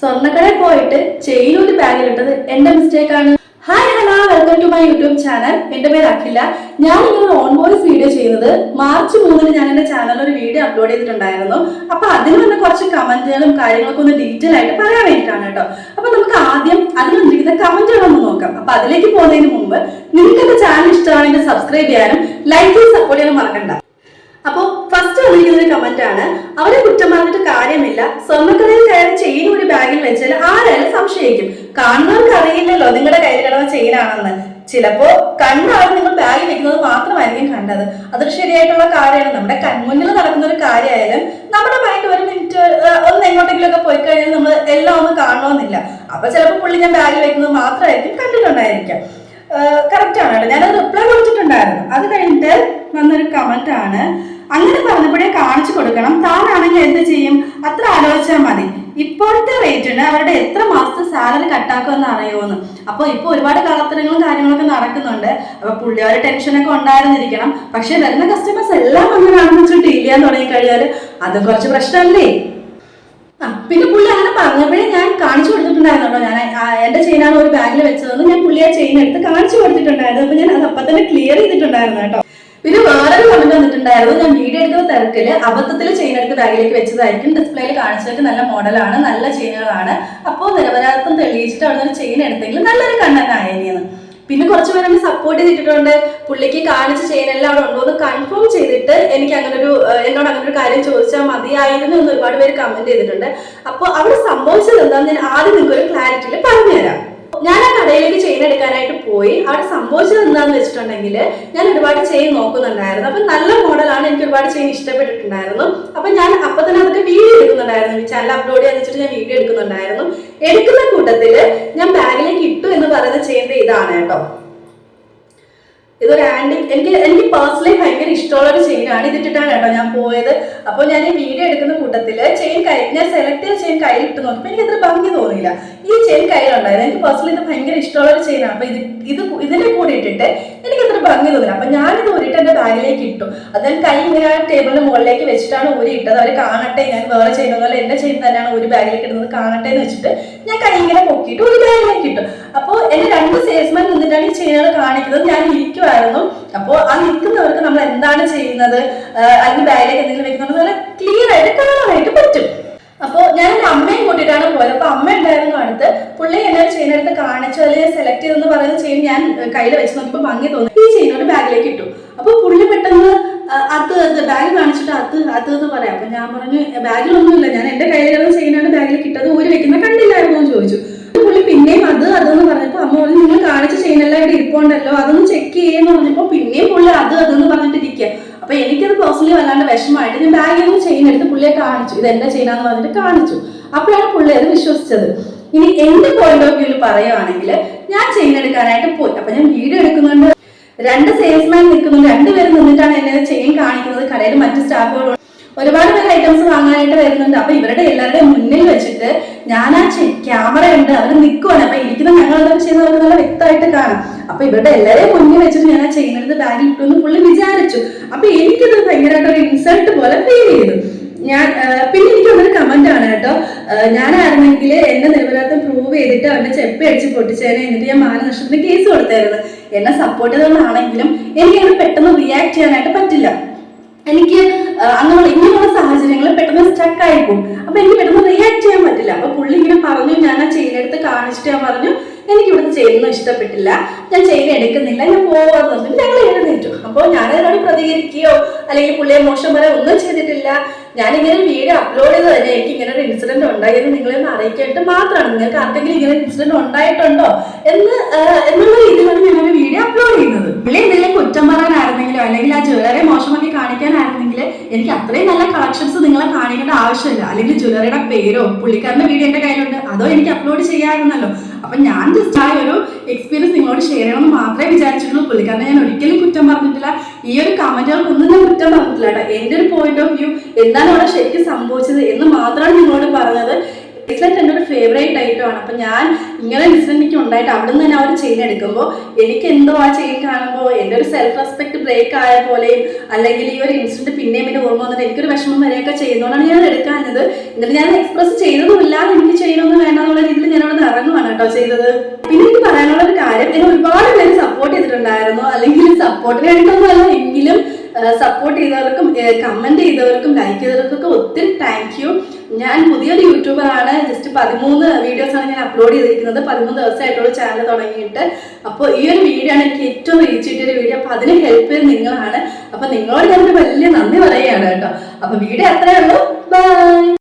സ്വർണക്കടയിൽ പോയിട്ട് ചെയിൻ ഒരു ബാഗിൽ ഇട്ടത് എന്റെ മിസ്റ്റേക്ക് ആണ്. Hi hello welcome to my YouTube channel എന്റെ പേര് അഖില. ഞാൻ ഇന്നൊരു ഓൺ വോയിസ് വീഡിയോ ചെയ്യുന്നത് മാർച്ച് മൂന്നിന് ഞാൻ എന്റെ ചാനലിൽ ഒരു വീഡിയോ അപ്ലോഡ് ചെയ്തിട്ടുണ്ടായിരുന്നു. അപ്പൊ അതിൽ വന്ന കുറച്ച് കമന്റുകളും കാര്യങ്ങളൊക്കെ ഒന്ന് ഡീറ്റെയിൽ ആയിട്ട് പറയാൻ വേണ്ടിയിട്ടാണ് കേട്ടോ. അപ്പൊ നമുക്ക് ആദ്യം അതിൽ വന്നിരിക്കുന്ന കമന്റുകളൊന്ന് നോക്കാം. അപ്പൊ അതിലേക്ക് പോകുന്നതിന് മുമ്പ് നിങ്ങൾക്ക് എന്റെ ചാനൽ ഇഷ്ടമാണെങ്കിൽ സബ്സ്ക്രൈബ് ചെയ്യാനും ലൈക്ക് സപ്പോർട്ട് ചെയ്യാനും മറക്കണ്ട. അപ്പൊ ഫസ്റ്റ് വന്നിരിക്കുന്ന ഒരു കമന്റ് ആണ്. അവരെ കുറ്റം പറഞ്ഞിട്ട് കാര്യമില്ല. സ്വർണക്കടയിൽ കയറി ചെയിൻ ഒരു ബാഗിൽ വെച്ചാൽ ആരായാലും സംശയിക്കും. കാണുന്നവർക്ക് അറിയില്ലല്ലോ നിങ്ങളുടെ കയ്യിൽ കിടന്ന ചെയിനാണെന്ന് ചിലപ്പോ കണ്ണാണ് നിങ്ങൾ ബാഗിൽ വെക്കുന്നത് മാത്രമായിരിക്കും കണ്ടത്. അതൊരു ശരിയായിട്ടുള്ള കാര്യമാണ്. നമ്മുടെ കൺമുന്നിൽ നടക്കുന്ന ഒരു കാര്യമായാലും നമ്മുടെ മൈൻഡ് ഒരു മിനിറ്റ് ഒന്ന് എങ്ങോട്ടെങ്കിലും ഒക്കെ പോയി കഴിഞ്ഞാൽ നമ്മൾ എല്ലാം ഒന്ന് കാണണമെന്നില്ല അപ്പൊ ചിലപ്പോൾ പുള്ളി ഞാൻ ബാഗിൽ വെക്കുന്നത് മാത്രമായിരിക്കും കണ്ടിട്ടുണ്ടായിരിക്കാം. കറക്റ്റ് ആണ് കേട്ടോ. ഞാനത് റിപ്ലൈ കൊടുത്തിട്ടുണ്ടായിരുന്നു. അത് കഴിഞ്ഞിട്ട് വന്നൊരു കമന്റ് ആണ്. അങ്ങനെ പറഞ്ഞപ്പോഴേ കാണിച്ചു കൊടുക്കണം. താനാണെങ്കിൽ എന്ത് ചെയ്യും? അത്ര ആലോചിച്ചാൽ മതി. ഇപ്പോഴത്തെ റേറ്റിന് അവരുടെ എത്ര മാസത്തെ സാലറി കട്ടാക്കുമെന്ന് അറിയുമെന്ന്. അപ്പൊ ഇപ്പൊ ഒരുപാട് കളത്തരങ്ങളും കാര്യങ്ങളൊക്കെ നടക്കുന്നുണ്ട്. അപ്പൊ പുള്ളിയൊരു ടെൻഷനൊക്കെ ഉണ്ടായിരുന്നിരിക്കണം. പക്ഷെ വരുന്ന കസ്റ്റമേഴ്സ് എല്ലാം അങ്ങനെയാണെന്ന് വെച്ച് ഡീൽ ചെയ്യാൻ തുടങ്ങി അത് കുറച്ച് പ്രശ്നമല്ലേ? ആ പിന്നെ പുള്ളി അങ്ങനെ പറഞ്ഞപ്പോഴേ ഞാൻ കാണിച്ചു കൊടുത്തിട്ടുണ്ടായിരുന്നു ഞാൻ എന്റെ ചെയിനാണ് ഒരു ബാഗിൽ വെച്ചതെന്ന് ഞാൻ പുള്ളി ആ ചെയിൻ എടുത്ത് കാണിച്ചു കൊടുത്തിട്ടുണ്ടായിരുന്നു. അപ്പൊ ഞാൻ അത് അപ്പൊ തന്നെ ക്ലിയർ ചെയ്തിട്ടുണ്ടായിരുന്നു കേട്ടോ. പിന്നെ വേറൊരു കമന്റ് വന്നിട്ടുണ്ടായിരുന്നു. ഞാൻ വീഡിയോ എടുക്കുന്ന തിരക്കിൽ അബദ്ധത്തിൽ ചെയിൻ എടുത്ത് ബാഗിലേക്ക് വെച്ചതായിരിക്കും. ഡിസ്പ്ലേയിൽ കാണിച്ചിട്ട് നല്ല മോഡലാണ് നല്ല ചെയിനുകളാണ് അപ്പോൾ നിരപരാധിത്വം തെളിയിച്ചിട്ട് അവിടെ നിന്ന് ചെയിൻ എടുത്തെങ്കിൽ നല്ലൊരു കണ്ണൻ ആയിരുന്നു. പിന്നെ കുറച്ച് പേര് എന്നെ സപ്പോർട്ട് ചെയ്തിട്ടുണ്ട്. പുള്ളിക്ക് കാണിച്ച ചെയിൻ എല്ലാം അവിടെ ഉണ്ടോ എന്ന് കൺഫേം ചെയ്തിട്ട് എനിക്ക് അങ്ങനെ ഒരു എന്നോട് അങ്ങനെ ഒരു കാര്യം ചോദിച്ചാൽ മതിയായിരുന്നു എന്ന് ഒരുപാട് പേര് കമന്റ് ചെയ്തിട്ടുണ്ട്. അപ്പോൾ അവിടെ സംഭവിച്ചത് എന്താണെന്ന് ഞാൻ ആദ്യം നിങ്ങൾക്ക് ഒരു ക്ലാരിറ്റിയിൽ പറഞ്ഞുതരാം. ഞാൻ ആ കടയിലേക്ക് ചെയിൻ എടുക്കാനായിട്ട് പോയി. അവിടെ സംഭവിച്ചത് എന്താന്ന് വെച്ചിട്ടുണ്ടെങ്കിൽ ഞാൻ ഒരുപാട് ചെയിൻ നോക്കുന്നുണ്ടായിരുന്നു. അപ്പൊ നല്ല മോഡലാണ് എനിക്ക് ഒരുപാട് ചെയിൻ ഇഷ്ടപ്പെട്ടിട്ടുണ്ടായിരുന്നു. അപ്പൊ ഞാൻ അപ്പൊ തന്നെ അതൊക്കെ വീഡിയോ എടുക്കുന്നുണ്ടായിരുന്നു. ചാനൽ അപ്ലോഡ് ചെയ്യാൻ വെച്ചിട്ട് ഞാൻ വീഡിയോ എടുക്കുന്നുണ്ടായിരുന്നു. എടുക്കുന്ന കൂട്ടത്തിൽ ഞാൻ ബാഗിലേക്ക് ഇട്ടു എന്ന് പറയുന്ന ചെയിന്റെ ഇതാണ് കേട്ടോ. ഇതൊരു ആന്റി എനിക്ക് എനിക്ക് പേഴ്സണലി ഭയങ്കര ഇഷ്ടമുള്ള ഒരു ചെയിനാണ് ഇതിട്ടിട്ടാണ് കേട്ടോ ഞാൻ പോയത്. അപ്പോൾ ഞാൻ ഈ വീഡിയോ എടുക്കുന്ന കൂട്ടത്തിൽ ചെയിൻ കൈ ഞാൻ സെലക്ട് ചെയ്ത ചെയിൻ കയ്യിലിട്ട് നോക്കിയപ്പോൾ എനിക്ക് അത്ര ഭംഗി തോന്നിയില്ല. ഈ ചെയിൻ കയ്യിലുണ്ടായിരുന്നു. എനിക്ക് പേഴ്സണലി ഇത് ഭയങ്കര ഇഷ്ടമുള്ള ഒരു ചെയിനാണ് അപ്പൊ ഇത് ഇത് ഇതിന്റെ കൂടെ ഇട്ടിട്ട് എനിക്ക് അത്ര ഭംഗി തോന്നില്ല അപ്പൊ ഞാനിത് ഊരിയിട്ട് എന്റെ ബാഗിലേക്ക് ഇട്ടു. അത് ഞാൻ കൈ ഇങ്ങനെ ടേബിളിന് മുകളിലേക്ക് വെച്ചിട്ടാണ് ഊരി ഇട്ടത്. അവർ കാണട്ടെ ഞാൻ വേറെ ചെയ്യുന്നതല്ല എന്റെ ചെയ്യുന്ന തന്നെയാണ് ഒരു ബാഗിലേക്ക് ഇടുന്നത് കാണട്ടെ എന്ന് വെച്ചിട്ട് ഞാൻ കൈ ഇങ്ങനെ പൊക്കിയിട്ട് ഒരു ബാഗിലേക്ക് ഇട്ടു. അപ്പോൾ എന്റെ രണ്ട് സെയിൽസ്മാൻ നിന്നിട്ടാണ് ഈ ചെയിനുകൾ കാണിക്കുന്നത്. ഞാൻ ഇരിക്കുമായിരുന്നു അപ്പോൾ ആ നിൽക്കുന്നവർക്ക് നമ്മൾ എന്താണ് ചെയ്യുന്നത്? അതിന് ബാഗിലേക്ക് എന്തെങ്കിലും വെക്കുന്നുണ്ട് നല്ല ക്ലിയർ ആയിട്ട് കാണാനായിട്ട് പറ്റും. അപ്പോൾ ഞാൻ എന്റെ അമ്മയും കൂട്ടിയിട്ടാണ് പോയത്. അപ്പോൾ അമ്മ ഉണ്ടായിരുന്നു അടുത്ത് പുള്ളി എന്നെ ചെയിൻ എടുത്ത് കാണിച്ചു അല്ലെങ്കിൽ സെലക്ട് ചെയ്തെന്ന് പറയുന്ന ചെയിൻ ഞാൻ കയ്യിൽ വെച്ച് നോക്കിയപ്പോൾ ഭംഗി തോന്നി. ഈ ചെയിൻ ഒരു ബാഗിലേക്ക് ഇട്ടു. അപ്പോൾ പുള്ളി പെട്ടെന്ന് അത് അത് ബാഗ് കാണിച്ചിട്ട് അത് അത് എന്ന് പറയാം. അപ്പൊ ഞാൻ പറഞ്ഞു ബാഗിലൊന്നുമില്ല. ഞാൻ എന്റെ കയ്യിലുള്ള ചെയിനാണ് ബാഗിൽ ഇട്ടത്. ഊരി വെക്കുന്ന കണ്ടില്ലായിരുന്നു? എന്ന് ചോദിച്ചു. പുള്ളി പിന്നെയും അത് അതെന്ന് പറഞ്ഞപ്പോ അമ്മ പറഞ്ഞു നിങ്ങൾ കാണിച്ച ചെയിനെല്ലാം ഇവിടെ ഇരിപ്പുണ്ടല്ലോ. അതൊന്ന് ചെക്ക് ചെയ്യുമെന്ന് പറഞ്ഞപ്പോ പിന്നെയും പുള്ളി അത് അതെന്ന് പറഞ്ഞിട്ട് ഇരിക്കുക അപ്പൊ എനിക്കത് പേഴ്സണലി വല്ലാണ്ട് വിഷമമായിട്ട് ഞാൻ ബാഗിൽ നിന്ന് ചെയിൻ എടുത്ത് പുള്ളിയെ കാണിച്ചു. ഇത് എന്റെ ചെയിനാന്ന് പറഞ്ഞിട്ട് കാണിച്ചു. അപ്പോഴാണ് പുള്ളി അത് വിശ്വസിച്ചത്. ഇനി എന്റെ പോയിന്റ് ഓഫ് വ്യൂവിൽ പറയുവാണെങ്കിൽ ഞാൻ ചെയിൻ എടുക്കാനായിട്ട് പോയി. അപ്പൊ ഞാൻ വീഡിയോ എടുക്കുന്നുണ്ട്. രണ്ട് സെയിൽസ്മാൻ നിൽക്കുന്നുണ്ട് രണ്ടുപേരും നിന്നിട്ടാണ് എന്നെ ചെയിൻ കാണിക്കുന്നത്. കടയിൽ മറ്റു സ്റ്റാഫുകളും ഒരുപാട് പേര് ഐറ്റംസ് വാങ്ങാനായിട്ട് വരുന്നുണ്ട്. അപ്പൊ ഇവരുടെ എല്ലാവരുടെയും മുന്നിൽ വെച്ചിട്ട് ഞാൻ ആ ക്യാമറ ഉണ്ട് അവർ നിൽക്കുവാണ് അപ്പൊ ഇരിക്കുന്ന ഞങ്ങൾ എന്തൊക്കെ ചെയ്യുന്നവർക്ക് നല്ല വ്യക്തമായിട്ട് കാണാം. അപ്പൊ ഇവരുടെ എല്ലാവരെയും മുന്നിൽ വെച്ചിട്ട് ഞാൻ ആ എടുത്ത് ബാഗിൽ ഇട്ടു എന്ന് പുള്ളി വിചാരിച്ചു. അപ്പൊ എനിക്കിത് ഭയങ്കരമായിട്ട് ഒരു ഇൻസൾട്ട് പോലെ ഫീൽ ചെയ്തു. ഞാൻ പിന്നെ എനിക്ക് ഒരു കമന്റ് ആണ് കേട്ടോ. ഞാനായിരുന്നെങ്കിൽ എന്റെ നിരപരാധം പ്രൂവ് ചെയ്തിട്ട് അവന്റെ ചെപ്പ് അടിച്ച് പൊട്ടിച്ചേനെ എന്നിട്ട് ഞാൻ മാനനഷ്ടത്തിന് കേസ് കൊടുത്തായിരുന്നു. എന്നെ സപ്പോർട്ട് ചെയ്തതുകൊണ്ടാണെങ്കിലും എനിക്ക് അങ്ങനെ പെട്ടെന്ന് റിയാക്ട് ചെയ്യാനായിട്ട് പറ്റില്ല. എനിക്ക് സാഹചര്യങ്ങളിൽ പെട്ടെന്ന് ആയി പോകും അപ്പൊ എനിക്ക് പെട്ടെന്ന് റിയാക്ട് ചെയ്യാൻ പറ്റില്ല. അപ്പൊ പുള്ളി ഇങ്ങനെ പറഞ്ഞു ഞാൻ ആ ചെയിനെടുത്ത് കാണിച്ചിട്ട് ഞാൻ പറഞ്ഞു എനിക്ക് ഇവിടുത്തെ ചെയിനൊന്നും ഇഷ്ടപ്പെട്ടില്ല. ഞാൻ ചെയിൻ എടുക്കുന്നില്ല. ഞാൻ പോവാന്ന് പറഞ്ഞിട്ട് ഞങ്ങൾ എഴുന്നേറ്റു. അപ്പോൾ ഞാൻ അതിനോട് പ്രതികരിക്കുകയോ അല്ലെങ്കിൽ പുള്ളിയെ മോശം പറയാൻ ഒന്നും ചെയ്തിട്ടില്ല. ഞാൻ ഇങ്ങനെ വീഡിയോ അപ്ലോഡ് ചെയ്ത് തന്നെ. എനിക്ക് ഇങ്ങനെ ഒരു ഇൻസിഡന്റ് ഉണ്ടായിരുന്നു നിങ്ങളെ ഒന്ന് അറിയിക്കായിട്ട് മാത്രമാണ്. നിങ്ങൾക്ക് ആർക്കെങ്കിലും ഇങ്ങനെ ഇൻസിഡന്റ് ഉണ്ടായിട്ടുണ്ടോ? എന്ന് എന്നുള്ള രീതിയിലാണ് ഞാൻ ഒരു വീഡിയോ അപ്ലോഡ് ചെയ്യുന്നത്. പുള്ളി എന്തെങ്കിലും കുറ്റം പറയാനായിരുന്നെങ്കിലോ അല്ലെങ്കിൽ ആ ജ്വല്ലറി മോശമാക്കി കാണിക്കാനായിരുന്നെങ്കിൽ എനിക്ക് അത്രയും നല്ല കളക്ഷൻസ് നിങ്ങളെ കാണിക്കേണ്ട ആവശ്യമില്ല. അല്ലെങ്കിൽ ജ്വല്ലറിയുടെ പേരോ പുള്ളിക്കാരന്റെ വീഡിയോ എന്റെ കയ്യിലുണ്ട്. അതോ എനിക്ക് അപ്ലോഡ് ചെയ്യാമായിരുന്നല്ലോ. അപ്പൊ ഞാൻ ജസ്റ്റ് ആ ഒരു എക്സ്പീരിയൻസ് നിങ്ങളോട് ഷെയർ ചെയ്യണമെന്ന് മാത്രമേ വിചാരിച്ചിട്ടുള്ളൂ. പുള്ളിക്കാരനെ ഞാൻ ഒരിക്കലും കുറ്റം പറഞ്ഞിട്ടില്ല. ഈ ഒരു കമന്റുകൾക്കൊന്നും ഞാൻ കുറ്റം പറഞ്ഞിട്ടില്ല കേട്ടോ. എന്റെ ഒരു പോയിന്റ് ഓഫ് വ്യൂ എന്താണ് അവിടെ ശരിക്കും സംഭവിച്ചത് എന്ന് മാത്രമാണ് നിങ്ങളോട് പറഞ്ഞത്. ബ്രേസ്ലെറ്റ് എന്റെ ഒരു ഫേവറേറ്റ് ഐറ്റം ആണ് അപ്പൊ ഞാൻ ഇങ്ങനെ ഇൻസിഡന്റ് എനിക്ക് ഉണ്ടായിട്ട് അവിടെ നിന്ന് തന്നെ ആ ഒരു ചെയിൻ എടുക്കുമ്പോൾ എനിക്ക് എന്തോ ആ ചെയിൻ കാണുമ്പോൾ എന്റെ ഒരു സെൽഫ് റെസ്പെക്ട് ബ്രേക്ക് ആയ പോലെയും അല്ലെങ്കിൽ ഈ ഒരു ഇൻസിഡന്റ് പിന്നെയും പിന്നെ ഓർമ്മ വന്നിട്ട് എനിക്കൊരു വിഷമം വരെയൊക്കെ ചെയ്യുന്നതുകൊണ്ടാണ് ഞാൻ എടുക്കാഞ്ഞത്. എന്നിട്ട് ഞാൻ എക്സ്പ്രസ് ചെയ്തതുമില്ല. എനിക്ക് ചെയ്യണമെന്ന് വേണ്ട കേട്ടോ ചെയ്തത്. പിന്നെ എനിക്ക് പറയാനുള്ള ഒരു കാര്യം എന്നെ ഒരുപാട് പേര് സപ്പോർട്ട് ചെയ്തിട്ടുണ്ടായിരുന്നു. അല്ലെങ്കിൽ സപ്പോർട്ടിന് വേണ്ടിയിട്ടൊന്നും അല്ല എങ്കിലും സപ്പോർട്ട് ചെയ്തവർക്കും കമന്റ് ചെയ്തവർക്കും ലൈക്ക് ചെയ്തവർക്കൊക്കെ ഒത്തിരി താങ്ക് യു ഞാൻ പുതിയൊരു യൂട്യൂബറാണ് ജസ്റ്റ് പതിമൂന്ന് വീഡിയോസാണ് ഞാൻ അപ്ലോഡ് ചെയ്തിരിക്കുന്നത്. പതിമൂന്ന് ദിവസമായിട്ടുള്ള ചാനൽ തുടങ്ങിയിട്ട്. അപ്പോൾ ഈ ഒരു വീഡിയോ ആണ് എനിക്ക് ഏറ്റവും റീച്ച് കിട്ടിയ ഒരു വീഡിയോ അപ്പോൾ അതിന് ഹെൽപ്പ് ചെയ്ത് നിങ്ങളാണ്. അപ്പോൾ നിങ്ങളോട് ഞാനൊരു വലിയ നന്ദി പറയുകയാണ് കേട്ടോ. അപ്പോൾ വീഡിയോ അത്രയേ ഉള്ളൂ. ബൈ